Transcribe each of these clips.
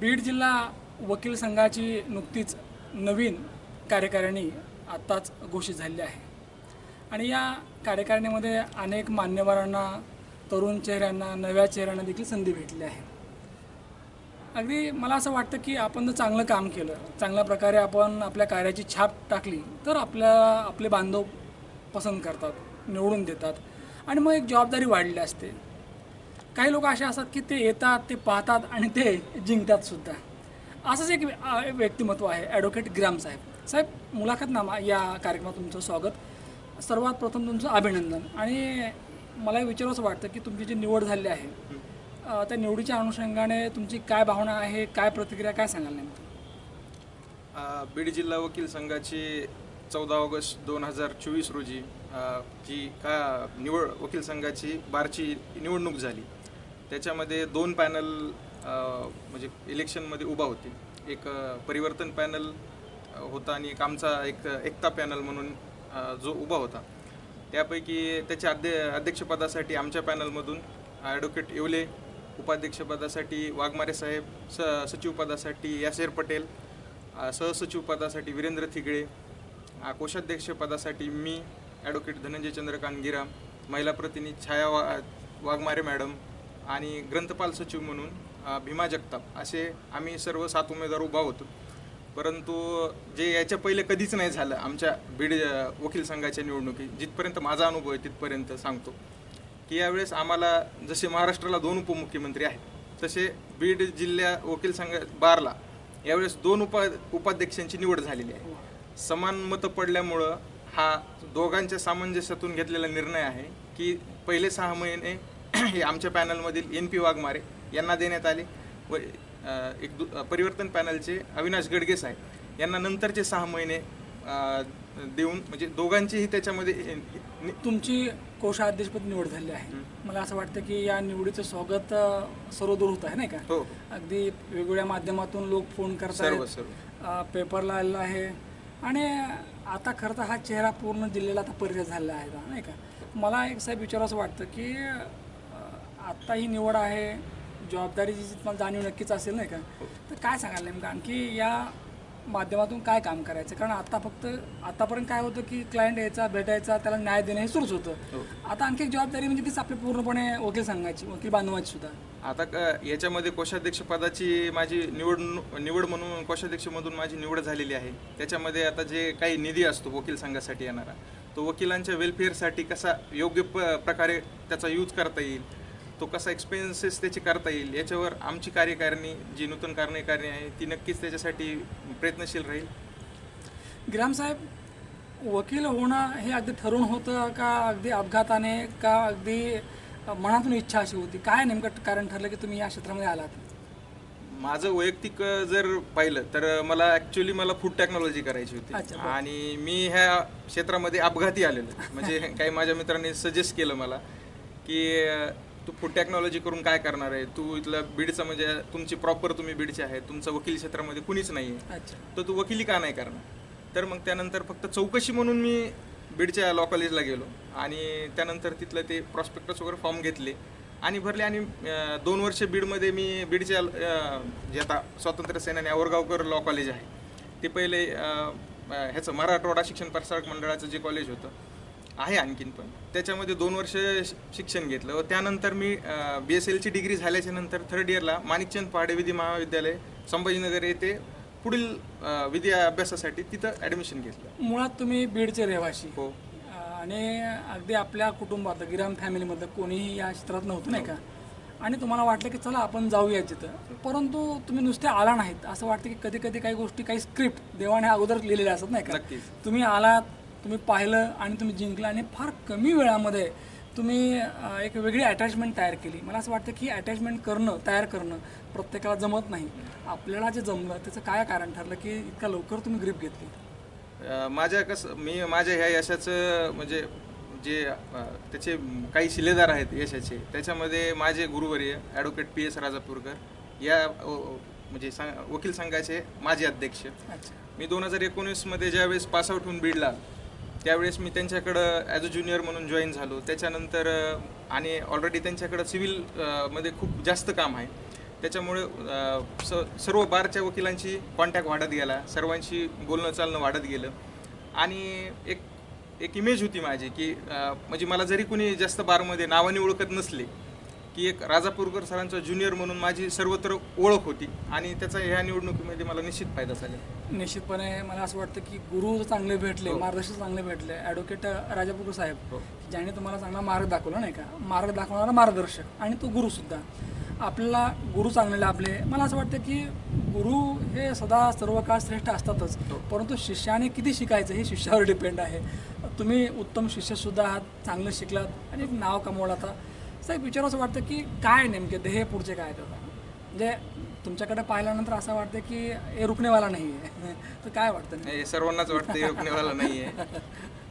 बीड जिल्हा वकील संघाची नुकतीच नवीन कार्यकारिणी आत्ताच घोषित झालेली आहे. आणि या कार्यकारिणीमध्ये अनेक मान्यवरांना तरुण चेहऱ्यांना नव्या चेहऱ्यांना देखील संधी भेटली आहे. अगदी मला असं वाटतं की आपण जर चांगलं काम केलं चांगल्या प्रकारे आपण आपल्या कार्याची छाप टाकली तर आपल्या आपले बांधव पसंत करतात निवडून देतात. आणि मग एक जबाबदारी वाढली असते. काही लोक असे असतात की ते येतात ते पाहतात आणि ते जिंकतात सुद्धा. असंच एक व्यक्तिमत्व आहे ॲडव्होकेट ग्राम साहेब. साहेब मुलाखतनामा या कार्यक्रमात तुमचं स्वागत. सर्वात प्रथम तुमचं अभिनंदन. आणि मला एक विचारावंसं वाटतं की तुमची जी निवड झाली आहे त्या निवडीच्या अनुषंगाने तुमची काय भावना आहे काय प्रतिक्रिया काय सांगाल नेमकं? बीड जिल्हा वकील संघाची चौदा ऑगस्ट दोन हजार चोवीस रोजी जी का निवड वकील संघाची बारची निवडणूक झाली. त्याच्यामध्ये दोन पॅनल म्हणजे इलेक्शनमध्ये उभा होते एक परिवर्तन पॅनल होता आणि एक आमचा एक एकता पॅनल म्हणून जो उभा होता. त्यापैकी त्याच्या अध्य अध्यक्षपदासाठी आमच्या पॅनलमधून ॲडव्होकेट येवले उपाध्यक्षपदासाठी वाघमारे साहेब स सचिवपदासाठी यासेर पटेल सहसचिवपदासाठी वीरेंद्र थिगळे कोषाध्यक्षपदासाठी मी ॲडव्होकेट धनंजय चंद्रकांत गिरा महिला प्रतिनिधी छाया वा वाघमारे मॅडम आणि ग्रंथपाल सचिव म्हणून भीमा जगताप असे आम्ही सर्व सात उमेदवार उभा होतो. परंतु जे याच्या पहिले कधीच नाही झालं आमच्या बीड वकील संघाच्या निवडणुकीत जिथपर्यंत माझा अनुभव आहे तिथपर्यंत सांगतो की यावेळेस आम्हाला जसे महाराष्ट्राला दोन उपमुख्यमंत्री आहेत तसे बीड जिल्ह्या वकील संघ बारला यावेळेस दोन उपा उपाध्यक्षांची निवड झालेली आहे. समान मतं पडल्यामुळं हा दोघांच्या सामंजस्यातून घेतलेला निर्णय आहे की पहिले सहा महिने हे आमच्या पॅनलमधील एन पी वाघमारे यांना देण्यात आले. व एक दु परिवर्तन पॅनलचे अविनाश गडगे साहेब यांना नंतरचे सहा महिने देऊन म्हणजे दोघांचीही त्याच्यामध्ये तुमची कोषाध्यक्षपद निवड झाली आहे. मला असं वाटतं की या निवडीचं स्वागत सर्वदूर होत आहे नाही का? हो. अगदी वेगवेगळ्या माध्यमातून लोक फोन करतात पेपरला आलेला आहे. आणि आता खरं तर हा चेहरा पूर्ण जिल्ह्याला आता परिचय झालेला आहे नाही का? मला एक साहेब विचारावं वाटतं की आत्ता ही निवड आहे. जबाबदारीची तुम्हाला जाणीव नक्कीच असेल नाही का? तर काय सांगाल नेमकं? आणखी या माध्यमातून काय काम करायचं? कारण आता फक्त आतापर्यंत काय होतं की क्लायंट यायचा भेटायचा त्याला न्याय देणं हे सुरूच होतं. आता आणखी एक जबाबदारी म्हणजे तीच आपली पूर्णपणे वकील संघाची वकील बांधवाची सुद्धा. आता क- याच्यामध्ये कोषाध्यक्ष पदाची माझी निवड निवड म्हणून कोषाध्यक्षमधून माझी निवड झालेली आहे. त्याच्यामध्ये आता जे काही निधी असतो वकील संघासाठी येणारा तो वकिलांच्या वेलफेअरसाठी कसा योग्य प प्रकारे त्याचा यूज करता येईल? तो कसा एक्सपेन्सेस त्याची करता येईल याच्यावर आमची कार्यकारिणी जी नूतन कार्यकारिणी आहे ती नक्कीच त्याच्यासाठी प्रयत्नशील राहील. ग्रामसाहेब वकील होणं हे अगदी ठरून होतं का अगदी अपघाताने का अगदी मनातून इच्छा अशी होती? काय नेमकं कारण ठरलं की तुम्ही या क्षेत्रामध्ये आलात? माझं वैयक्तिक जर पाहिलं तर मला ॲक्च्युली मला फूड टेक्नॉलॉजी करायची होती. आणि मी ह्या क्षेत्रामध्ये अपघाती आलेलो. म्हणजे काही माझ्या मित्रांनी सजेस्ट केलं मला की तू फूड टेक्नॉलॉजी करून काय करणार आहे? तू इथलं बीडचं म्हणजे तुमची प्रॉपर तुम्ही बीडचे आहे तुमचं वकील क्षेत्रामध्ये कुणीच नाही आहे तर तू वकिली का नाही करणार? तर मग त्यानंतर फक्त चौकशी म्हणून मी बीडच्या लॉ कॉलेजला गेलो. आणि त्यानंतर तिथलं ते प्रॉस्पेक्टस वगैरे फॉर्म घेतले आणि भरले. आणि दोन वर्ष बीडमध्ये मी बीडच्या जे आता स्वातंत्र्य सेनानी आवरगावकर लॉ कॉलेज आहे. ते पहिले ह्याचं मराठवाडा शिक्षण प्रसारक मंडळाचं जे कॉलेज होतं आहे आणखीन पण. त्याच्यामध्ये दोन वर्ष शिक्षण घेतलं व त्यानंतर मी बी एस एलची डिग्री झाल्याच्यानंतर थर्ड इयरला माणिकचंद पहाडे विधी महाविद्यालय संभाजीनगर येथे पुढील विधी अभ्यासासाठी तिथं ॲडमिशन घेतलं. मुळात तुम्ही बीडचे रहिवासी. हो. आणि अगदी आपल्या कुटुंबात गिराम फॅमिलीमधलं कोणीही या क्षेत्रात नव्हतं नाही का? आणि तुम्हाला वाटलं की चला आपण जाऊया तिथं परंतु तुम्ही नुसते आला नाहीत. असं वाटतं की कधी कधी काही गोष्टी काही स्क्रिप्ट देवाने अगोदर लिहिलेल्या असतात नाही का? नक्कीच. तुम्ही आलात तुम्ही पाहिलं आणि तुम्ही जिंकलं आणि फार कमी वेळामध्ये तुम्ही एक वेगळी अटॅचमेंट तयार केली. मला असं वाटतं की अटॅचमेंट करणं तयार करणं प्रत्येकाला जमत नाही. आपल्याला जे जमलं त्याचं काय कारण ठरलं की इतका लवकर तुम्ही ग्रीप घेतली? माझ्या कसं मी माझ्या ह्या यशाचं म्हणजे जे त्याचे काही शिलेदार आहेत यशाचे त्याच्यामध्ये माझे गुरुवर्य ॲडव्होकेट पी एस राजापूरकर या म्हणजे सांग वकील संघाचे माजी अध्यक्ष. मी दोन हजार एकोणीसमध्ये ज्यावेळेस पासआउट होऊन बीडला त्यावेळेस मी त्यांच्याकडं ॲज अ ज्युनियर म्हणून जॉईन झालो. त्याच्यानंतर आणि ऑलरेडी त्यांच्याकडं सिव्हिलमध्ये खूप जास्त काम आहे. त्याच्यामुळे स सर्व बारच्या वकिलांची कॉन्टॅक्ट वाढत गेला. सर्वांशी बोलणं चालणं वाढत गेलं. आणि एक एक इमेज होती माझी की म्हणजे मला जरी कुणी जास्त बारमध्ये नावाने ओळखत नसले की एक राजापूरकर सरांचा ज्युनियर म्हणून माझी सर्वत्र ओळख होती आणि त्याचा ह्या निवडणुकीमध्ये मला निश्चित फायदा झाला. निश्चितपणे मला असं वाटतं की गुरु चांगले भेटले हो. मार्गदर्शक चांगले भेटले. ॲडव्होकेट राजापूर साहेब हो. ज्याने तुम्हाला चांगला मार्ग दाखवला नाही का? मार्ग दाखवणारा मार्गदर्शक आणि तो गुरुसुद्धा आपल्याला गुरु चांगले लाभले. मला असं वाटतं की गुरु हे सदा सर्व काळ श्रेष्ठ असतातच. हो. परंतु शिष्याने किती शिकायचं हे शिष्यावर डिपेंड आहे. तुम्ही उत्तम शिष्यसुद्धा आहात चांगलं शिकलात आणि एक नाव कमवलं आता. साहेब विचार असं वाटतं की काय नेमके ध्येय पुढचे काय तर म्हणजे तुमच्याकडे पाहिल्यानंतर असं वाटतं की हे रुकणेवाला नाही आहे तर काय वाटतं हे सर्वांनाच वाटतं हे नाही आहे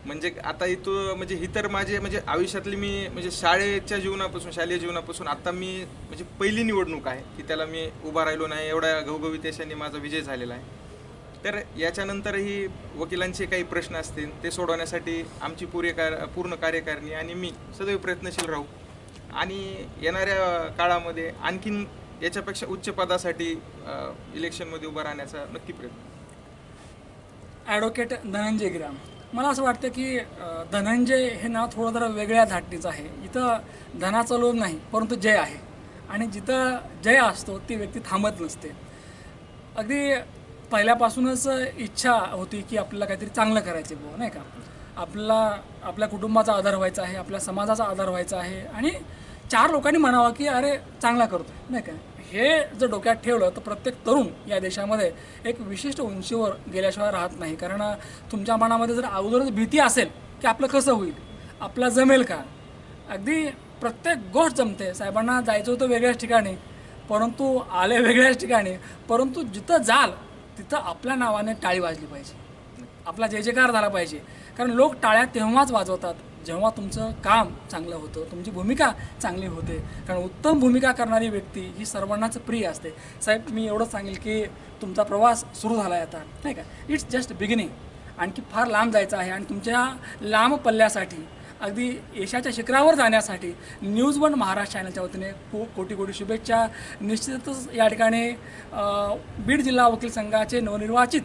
म्हणजे आता इथं म्हणजे ही तर माझे म्हणजे आयुष्यातली मी म्हणजे शाळेच्या जीवनापासून शालेय जीवनापासून आता मी म्हणजे पहिली निवडणूक आहे की त्याला मी उभा राहिलो नाही एवढ्या घवघवीत यशाने माझा विजय झालेला आहे. तर याच्यानंतरही वकिलांचे काही प्रश्न असतील ते सोडवण्यासाठी आमची पुरे कार पूर्ण कार्यकारिणी आणि मी सदैव प्रयत्नशील राहू. आणि येणाऱ्या काळामध्ये आणखीन याच्यापेक्षा उच्च पदासाठी इलेक्शनमध्ये उभं राहण्याचा नक्की प्रयत्न. ॲडव्होकेट धनंजय ग्राम. मला असं वाटतं की धनंजय हे नाव थोडं जरा वेगळ्या धाटणीचं आहे. इथं धनाचा लोभ नाही परंतु जय आहे. आणि जिथं जय असतो ती व्यक्ती थांबत नसते. अगदी पहिल्यापासूनच इच्छा होती की आपल्याला काहीतरी चांगलं करायचं बुवा नाही का? आपला आपल्या कुटुंबाचा आधार व्हायचा आहे आपल्या समाजाचा आधार व्हायचा आहे आणि चार लोकांनी म्हणावं की अरे चांगला करतो नाही का? हे जर डोक्यात ठेवलं तर प्रत्येक तरुण या देशामध्ये एक विशिष्ट उंचीवर गेल्याशिवाय राहत नाही. कारण तुमच्या मनामध्ये जर अगोदरच भीती असेल की आपलं कसं होईल आपला जमेल का? अगदी प्रत्येक गोष्ट जमते. साहेबांना जायचं होतं वेगळ्याच ठिकाणी परंतु आले वेगळ्याच ठिकाणी परंतु जिथं जाल तिथं आपल्या नावाने टाळी वाजली पाहिजे. आपला जय जयकार झाला पाहिजे. कारण लोक टाळ्या तेव्हाच वाजवतात जेव्हा तुमचं काम चांगलं होतं तुमची भूमिका चांगली होते. कारण उत्तम भूमिका करणारी व्यक्ती ही सर्वांनाच प्रिय असते. साहेब मी एवढंच सांगेल की तुमचा प्रवास सुरू झाला आहे आता नाही का? इट्स जस्ट बिगिनिंग आणखी फार लांब जायचं आहे आणि तुमच्या लांब पल्ल्यासाठी अगदी यशाच्या शिखरावर जाण्यासाठी न्यूज वन महाराष्ट्र चॅनलच्या वतीने खूप कोटी कोटी शुभेच्छा. निश्चितच या ठिकाणी बीड जिल्हा वकील संघाचे नवनिर्वाचित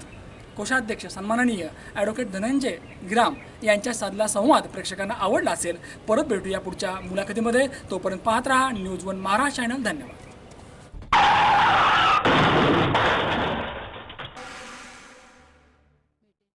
कोषाध्यक्ष सन्माननीय ॲडव्होकेट धनंजय ग्राम यांच्या साधला संवाद प्रेक्षकांना आवडला असेल परत भेटूया पुढच्या मुलाखतीमध्ये. तोपर्यंत पाहत राहा न्यूज वन महाराष्ट्र चॅनल धन्यवाद.